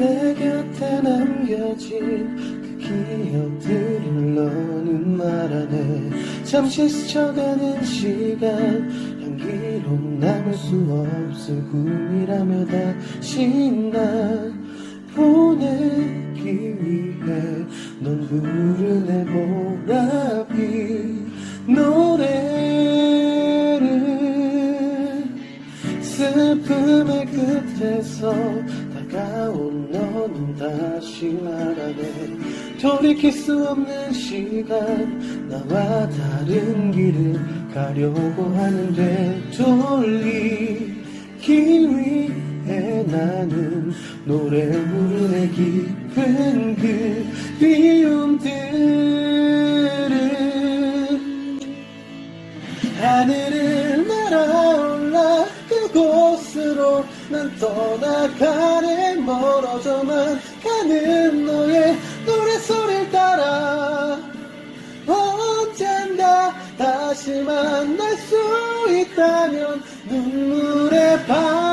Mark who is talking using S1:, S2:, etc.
S1: 내 곁에 남겨진 그 기억들을 너는 말하네. 잠시 스쳐가는 시간 향기로 남을 수 없을 꿈이라며 다시 날 보내기 위해 넌내 보랏빛 노래를 슬픔의 끝에서 다가온 너는 다시 말하네. 돌이킬 수 없는 시간 나와 다른 길을 가려고 하는데 돌리기 위해 나는 노래 부르네. 깊은 그 비움들을 하늘을 날아올라. 그곳으로 난 떠나가네. 멀어져 만 가는 너의 노래소리를 따라 언젠가 다시 만날 수 있다면 눈물의 밤